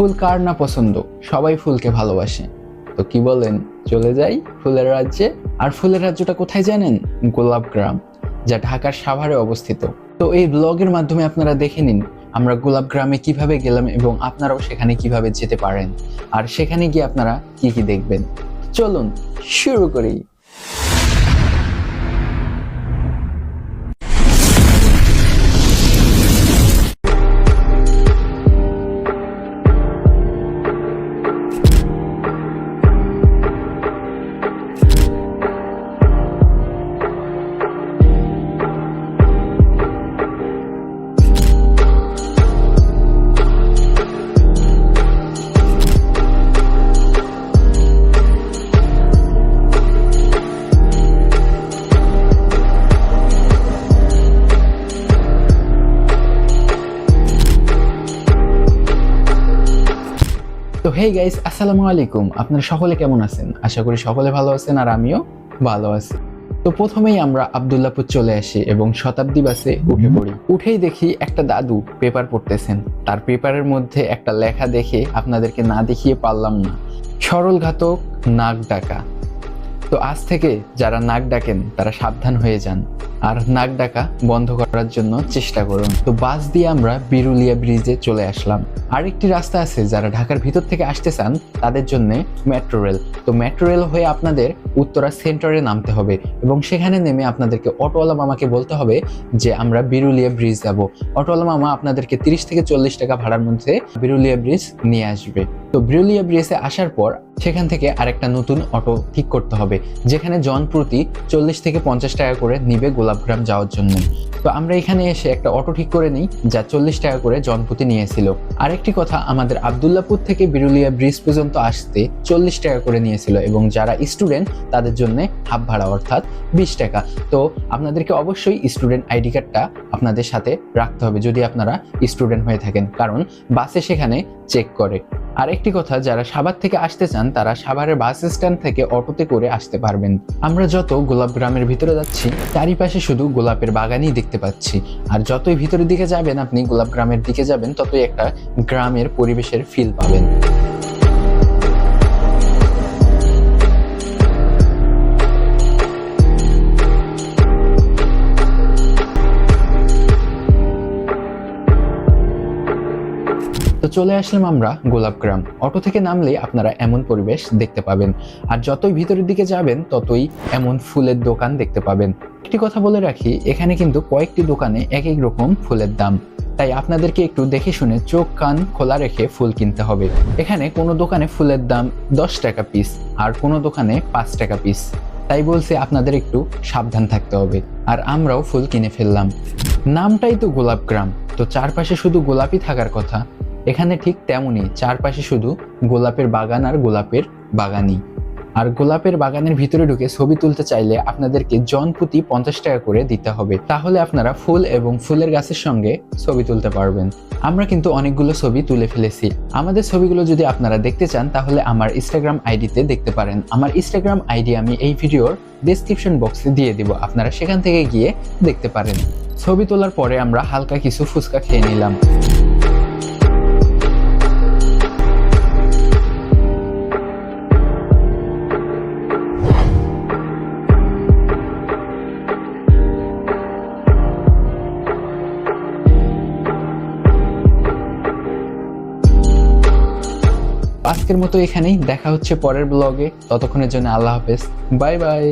ফুল কার না পছন্দ? সবাই ফুলকে ভালোবাসে। তো কি বলেন? চলে যাই ফুলের রাজ্যে। আর ফুলের রাজ্যটা কোথায় জানেন? গোলাপ গ্রাম, যা ঢাকার সাভারে অবস্থিত। তো এই ব্লগের মাধ্যমে আপনারা দেখে নিন, আমরা গোলাপ গ্রামে কীভাবে গেলাম এবং আপনারাও সেখানে কীভাবে যেতে পারেন। আর সেখানে গিয়ে আপনারা কি কি দেখবেন? চলুন, শুরু করি। তো হেই গাইস আসসালামু আলাইকুম। আপনারা সকলে কেমন আছেন? আশা করি সকলে ভালো আছেন আর আমিও ভালো আছি। তো প্রথমেই আমরা আবদুল্লাপুর চলে আসি এবং শতাব্দী বাসে উঠে পড়ি। উঠেই দেখি একটা দাদু পেপার পড়তেছেন। তার পেপারের মধ্যে একটা লেখা দেখে আপনাদেরকে না দেখিয়ে পারলাম না। সরল ঘাতক নাক ডাকা। তো আজ থেকে যারা নাক ডাকেন তারা সাবধান হয়ে যান। আর নাক ডাকা বন্ধ করার জন্য চেষ্টা করুন। তো বাস দিয়ে আমরা বিরুলিয়া ব্রিজে চলে আসলাম। আরেকটি রাস্তা আছে যারা ঢাকার ভিতর থেকে আসতে চান, তাদের জন্য মেট্রো রেল। তো মেট্রো রেল হয়ে আপনাদের উত্তরা সেন্টারে নামতে হবে এবং সেখানে নেমে আপনাদেরকে অটোওয়ালা মামাকে বলতে হবে যে, আমরা বিরুলিয়া ব্রিজ যাব। অটোওয়ালা মামা আপনাদেরকে তিরিশ থেকে চল্লিশ টাকা ভাড়ার মধ্যে বিরুলিয়া ব্রিজ নিয়ে আসবে। তো বিরুলিয়া ব্রিজে আসার পর সেখান থেকে আরেকটা নতুন অটো ঠিক করতে হবে, যেখানে জন প্রতি চল্লিশ থেকে পঞ্চাশ টাকা করে নিবে গোলাপগ্রাম যাওয়ার জন্য। তো আমরা এখানে এসে একটা অটো ঠিক করে নিই, যা চল্লিশ টাকা করে জনপ্রতি নিয়েছিল। আরেকটি কথা, আমাদের আবদুল্লাপুর থেকে বিরুলিয়া ব্রিজ পর্যন্ত আসতে চল্লিশ টাকা করে নিয়েছিল এবং যারা স্টুডেন্ট, তাদের জন্য হাফ ভাড়া অর্থাৎ বিশ টাকা। তো আপনাদেরকে অবশ্যই স্টুডেন্ট আইডি কার্ডটা আপনাদের সাথে রাখতে হবে যদি আপনারা স্টুডেন্ট হয়ে থাকেন, কারণ বাসে সেখানে চেক করে। আর একটি কথা, যারা সাভার থেকে আসতে চান, তারা সাভারের বাস স্ট্যান্ড থেকে অটোতে করে আসতে পারবেন। আমরা যত গোলাপ গ্রামের ভিতরে যাচ্ছি, চারিপাশে শুধু গোলাপের বাগানই দেখতে পাচ্ছি। আর যতই ভিতরের দিকে যাবেন, আপনি গোলাপ গ্রামের দিকে যাবেন, ততই একটা গ্রামের পরিবেশের ফিল পাবেন। তো চলে আসলাম আমরা গোলাপগ্রাম অটো থেকে নামলে আপনারা এমন পরিবেশ দেখতে পাবেন। আর যতই ভিতরের দিকে যাবেন, ততই এমন ফুলের দোকান দেখতে পাবেন। একটি কথা বলে রাখি, এখানে কিন্তু কয়েকটি দোকানে এক এক রকম ফুলের দাম। তাই আপনাদেরকে একটু দেখে শুনে চোখ, কান খোলা রেখে ফুল কিনতে হবে। এখানে কোনো দোকানে ফুলের দাম দশ টাকা পিস আর কোনো দোকানে পাঁচ টাকা পিস তাই বলছে আপনাদের একটু সাবধান থাকতে হবে। আর আমরাও ফুল কিনে ফেললাম। নামটাই তো গোলাপগ্রাম তো চারপাশে শুধু গোলাপই থাকার কথা। এখানে ঠিক তেমনই, চারপাশে শুধু গোলাপের বাগান আর গোলাপের বাগানই। আর গোলাপের বাগানের ভিতরে ঢুকে ছবি তুলতে চাইলে আপনাদেরকে জন প্রতি পঞ্চাশ টাকা করে দিতে হবে। তাহলে আপনারা ফুল এবং ফুলের গাছের সঙ্গে ছবি তুলতে পারবেন। আমরা কিন্তু অনেকগুলো ছবি তুলে ফেলেছি। আমাদের ছবিগুলো যদি আপনারা দেখতে চান, তাহলে আমার ইনস্টাগ্রাম আইডিতে দেখতে পারেন। আমার ইনস্টাগ্রাম আইডি আমি এই ভিডিওর ডেসক্রিপশন বক্সে দিয়ে দিব। আপনারা সেখান থেকে গিয়ে দেখতে পারেন। ছবি তোলার পরে আমরা হালকা কিছু ফুচকা খেয়ে নিলাম। আজকের মতো এখানেই। দেখা হচ্ছে পরের ব্লগে ততক্ষণের জন্য আল্লাহ হাফেজ। Bye bye.